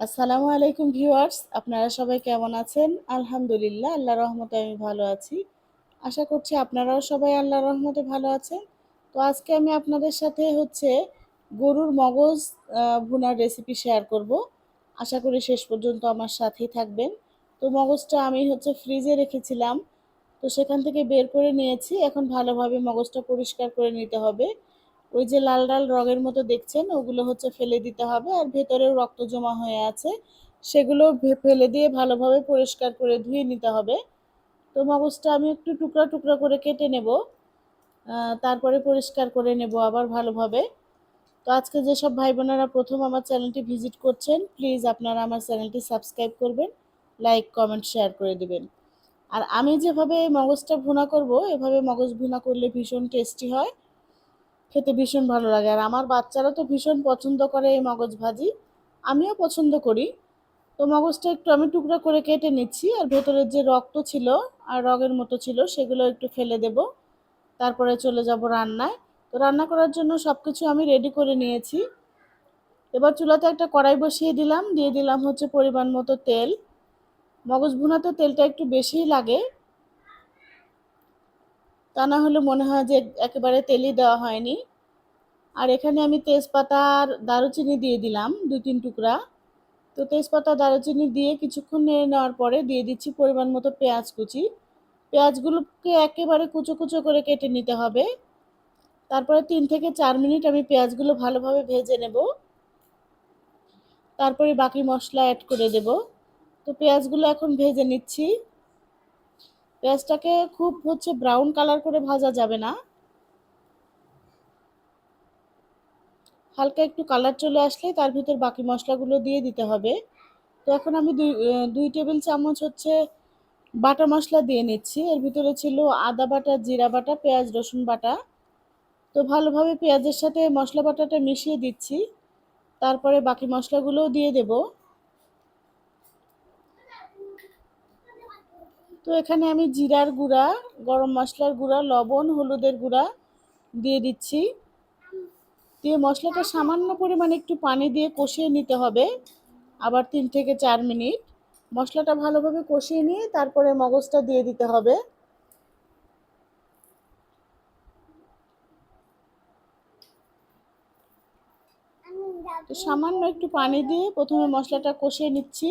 আসসালামু আলাইকুম ভিউয়ার্স, আপনারা সবাই কেমন আছেন? আলহামদুলিল্লাহ আল্লাহ রহমতে আমি ভালো আছি। আশা করছি আপনারাও সবাই আল্লাহ রহমতে ভালো আছেন। তো আজকে আমি আপনাদের সাথে হচ্ছে গরুর মগজ ভুনার রেসিপি শেয়ার করব। আশা করি শেষ পর্যন্ত আমার সাথেই থাকবেন। তো মগজটা আমি হচ্ছে ফ্রিজে রেখেছিলাম। তো সেখান থেকে বের করে নিয়েছি। এখন ভালোভাবে মগজটা পরিষ্কার করে নিতে হবে। ওই যে লাল লাল রঙের মতো দেখছেন, ওগুলো হচ্ছে ফেলে দিতে হবে আর ভেতরেও রক্ত জমা হয়ে আছে। সেগুলো ফেলে দিয়ে ভালোভাবে পরিষ্কার করে ধুয়ে নিতে হবে। তো মগজটা আমি একটু টুকরা টুকরা করে কেটে নেব। তারপরে পরিষ্কার করে নেব আবার ভালোভাবে। তো আজকে যেসব ভাই বোনেরা প্রথম আমার চ্যানেলটি ভিজিট করছেন, প্লিজ আপনারা আমার চ্যানেলটি সাবস্ক্রাইব করবেন, লাইক, কমেন্ট, শেয়ার করে দেবেন। আর আমি যেভাবে মগজটা ভুনা করব, এভাবে মগজ ভুনা করলে ভীষণ টেস্টি হয়। খেতে ভীষণ ভালো লাগে। আর আমার বাচ্চারা তো ভীষণ পছন্দ করে এই মগজ ভাজি। আমিও পছন্দ করি। তো মগজটা একটু আমি টুকরা করে কেটে নিচ্ছি আর ভেতরের যে রক্ত ছিল আর রগের মতো ছিল সেগুলো একটু ফেলে দেব। তারপরে চলে যাব রান্নায়। তো রান্না করার জন্য সব কিছু আমি রেডি করে নিয়েছি। এবার চুলাতে একটা কড়াই বসিয়ে দিলাম। দিয়ে দিলাম হচ্ছে পরিমাণ মতো তেল। মগজ ভুনাতে তেলটা একটু বেশিই লাগে। তা না হলে মনে হয় যে একেবারে তেলই দেওয়া হয়নি। আর এখানে আমি তেজপাতা আর দারুচিনি দিয়ে দিলাম দুই তিন টুকরা। তো তেজপাতা, দারুচিনি দিয়ে কিছুক্ষণ নেড়ে নেওয়ার পরে দিয়ে দিচ্ছি পরিমাণ মতো পেঁয়াজ কুচি। পেঁয়াজগুলোকে একেবারে কুচো কুচো করে কেটে নিতে হবে। তারপরে তিন থেকে চার মিনিট আমি পেঁয়াজগুলো ভালোভাবে ভেজে নেব। তারপরে বাকি মশলা অ্যাড করে দেব। তো পেঁয়াজগুলো এখন ভেজে নিচ্ছি। পেঁয়াজটাকে খুব হচ্ছে ব্রাউন কালার করে ভাজা যাবে না। হালকা একটু কালার চলে আসলে তার ভিতর বাকি মশলাগুলো দিয়ে দিতে হবে। তো এখন আমি দুই দুই টেবিল চামচ হচ্ছে বাটা মশলা দিয়ে নিচ্ছি। এর ভিতরে ছিল আদা বাটা, জিরা বাটা, পেঁয়াজ, রসুন বাটা। তো ভালোভাবে পেঁয়াজের সাথে মশলা বাটাটা মিশিয়ে দিচ্ছি। তারপরে বাকি মশলাগুলোও দিয়ে দেব। তো এখানে আমি জিরার গুঁড়া, গরম মশলার গুঁড়া, লবণ, হলুদের গুঁড়া দিয়ে দিচ্ছি। দিয়ে মশলাটা সামান্য পরিমাণে একটু পানি দিয়ে কষিয়ে নিতে হবে। আবার তিন থেকে চার মিনিট। মশলাটা ভালোভাবে কষিয়ে নিয়ে তারপরে মগজটা দিয়ে দিতে হবে। সামান্য একটু পানি দিয়ে প্রথমে মশলাটা কষিয়ে নিচ্ছি।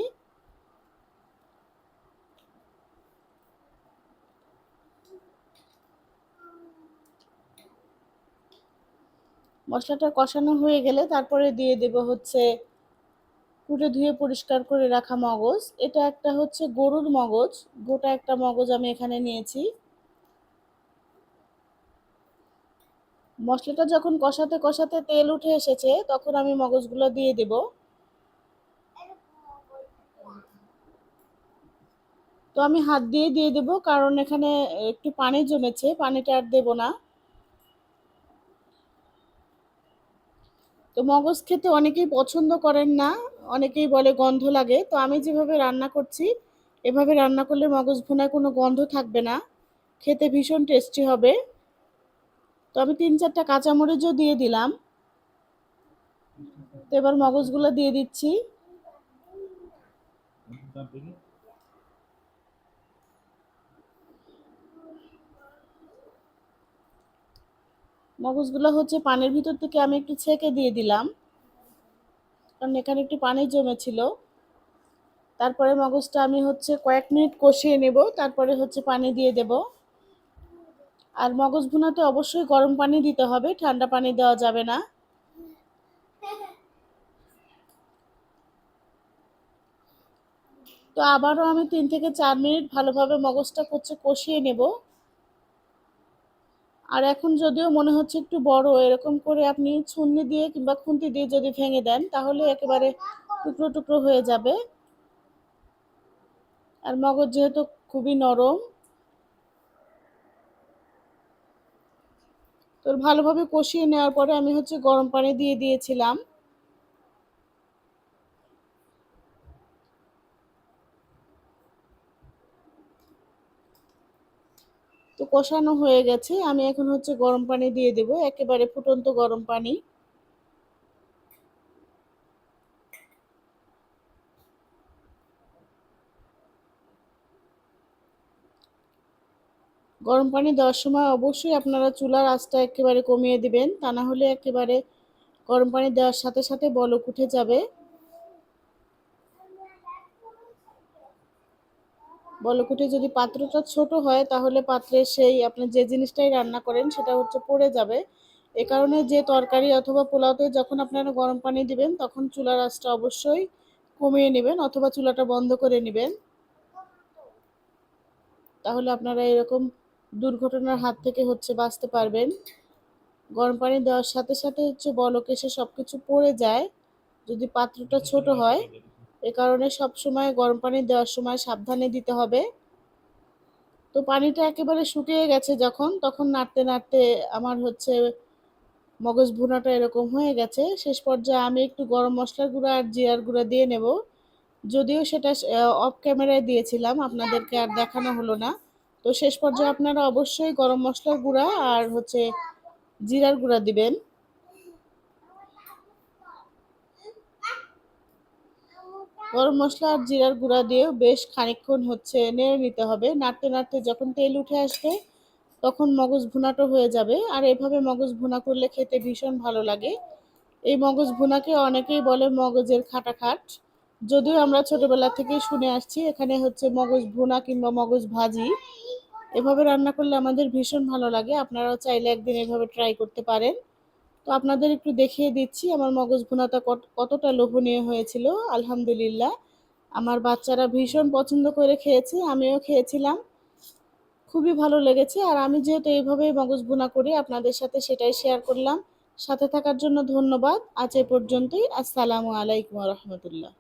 মশলাটা কষানো হয়ে গেলে তারপরে দিয়ে দেব হচ্ছে কুটে ধুয়ে পরিষ্কার করে রাখা মগজ। এটা একটা হচ্ছে গরুর মগজ। গোটা একটা মগজ আমি এখানে নিয়েছি। মশলাটা যখন কষাতে কষাতে তেল উঠে এসেছে, তখন আমি মগজগুলো দিয়ে দেব। তো আমি হাত দিয়ে দিয়ে দেব, কারণ এখানে একটু পানি জমেছে, পানিটা আর দেব না। তো মগজ খেতে অনেকেই পছন্দ করেন না, অনেকেই বলে গন্ধ লাগে। তো আমি যেভাবে রান্না করছি, এভাবে রান্না করলে মগজ ভুনায় কোনো গন্ধ থাকবে না। খেতে ভীষণ টেস্টি হবে। তো আমি তিন চারটা কাঁচামরিচও দিয়ে দিলাম। তো এবার মগজগুলো দিয়ে দিচ্ছি। মগজগুলো হচ্ছে পানির ভিতর থেকে আমি একটু ছেঁকে দিয়ে দিলাম। কারণ এখানে একটু পানি জমেছিল। তারপরে মগজটা আমি হচ্ছে কয়েক মিনিট কষিয়ে নেব, তারপরে হচ্ছে পানি দিয়ে দেব। আর মগজ ভুনাতে অবশ্যই গরম পানি দিতে হবে, ঠান্ডা পানি দেওয়া যাবে না। তো আবারও আমি তিন থেকে চার মিনিট ভালোভাবে মগজটা হচ্ছে কষিয়ে নেব। আর এখন যদিও মনে হচ্ছে একটু বড়, এরকম করে আপনি ছুন্নি দিয়ে কিংবা খুন্তি দিয়ে যদি ভেঙে দেন, তাহলে একেবারে টুকরো টুকরো হয়ে যাবে। আর মগজ যেহেতু খুবই নরম, তো ভালোভাবে কষিয়ে নেওয়ার পরে আমি হচ্ছে গরম পানি দিয়ে দিয়েছিলাম। তো কষানো হয়ে গেছে। আমি এখন হচ্ছে গরম পানি দিয়ে দেব, একেবারে ফুটন্ত গরম পানি। গরম পানি দেওয়ার সময় অবশ্যই আপনারা চুলার আঁচটা একেবারে কমিয়ে দিবেন, তা না হলে একেবারে গরম পানি দেওয়ার সাথে সাথে বলক উঠে যাবে। বলকুটে যদি পাত্রটা ছোট হয়, তাহলে পাত্রে সেই আপনি যে জিনিসটাই রান্না করেন, সেটা হচ্ছে পড়ে যাবে। এ কারণে যে তরকারি অথবা পোলাওতে যখন আপনারা গরম পানি দিবেন, তখন চুলার আঁচটা অবশ্যই কমিয়ে নেবেন অথবা চুলাটা বন্ধ করে নেবেন। তাহলে আপনারা এরকম দুর্ঘটনার হাত থেকে হচ্ছে বাঁচতে পারবেন। গরম পানি দেওয়ার সাথে সাথে হচ্ছে বলক এসে সব কিছু পড়ে যায়। যদি পাত্রটা ছোট হয় এ কারণে সব সময় গরম পানি দেওয়ার সময় সাবধানে দিতে হবে। তো পানিটা একেবারে শুকিয়ে গেছে যখন, তখন নাড়তে নাড়তে আমার হচ্ছে মগজ ভুনাটা এরকম হয়ে গেছে। শেষ পর্যায়ে আমি একটু গরম মশলার গুঁড়া আর জিরার গুঁড়া দিয়ে নেব। যদিও সেটা অফ ক্যামেরায় দিয়েছিলাম, আপনাদেরকে আর দেখানো হলো না। তো শেষ পর্যায়ে আপনারা অবশ্যই গরম মশলার গুঁড়া আর হচ্ছে জিরার গুঁড়া দিবেন। গরম মশলা আর জিরার গুঁড়া দিয়েও বেশ খানিকক্ষণ হচ্ছে নেড়ে নিতে হবে। নাড়তে নাড়তে যখন তেল উঠে আসবে, তখন মগজ ভুনাটো হয়ে যাবে। আর এভাবে মগজ ভুনা করলে খেতে ভীষণ ভালো লাগে। এই মগজ ভুনাকে অনেকেই বলে মগজের খাটাখাট। যদিও আমরা ছোটবেলা থেকেই শুনে আসছি, এখানে হচ্ছে মগজ ভুনা কিংবা মগজ ভাজি। এভাবে রান্না করলে আমাদের ভীষণ ভালো লাগে। আপনারাও চাইলে একদিন এভাবে ট্রাই করতে পারেন। তো আপনাদের একটু দেখিয়ে দিচ্ছি, আমার মগজ ভুনাটা কতটা লোভনীয় হয়েছিল, আলহামদুলিল্লাহ। আমার বাচ্চারা ভীষণ পছন্দ করে খেয়েছে, আমিও খেয়েছিলাম। খুবই ভালো লেগেছে, আর আমি যেহেতু এইভাবেই মগজ ভুনা করি, আপনাদের সাথে সেটাই শেয়ার করলাম। সাথে থাকার জন্য ধন্যবাদ, আজ এ পর্যন্তই, আসসালামু আলাইকুম রহমতুল্লাহ।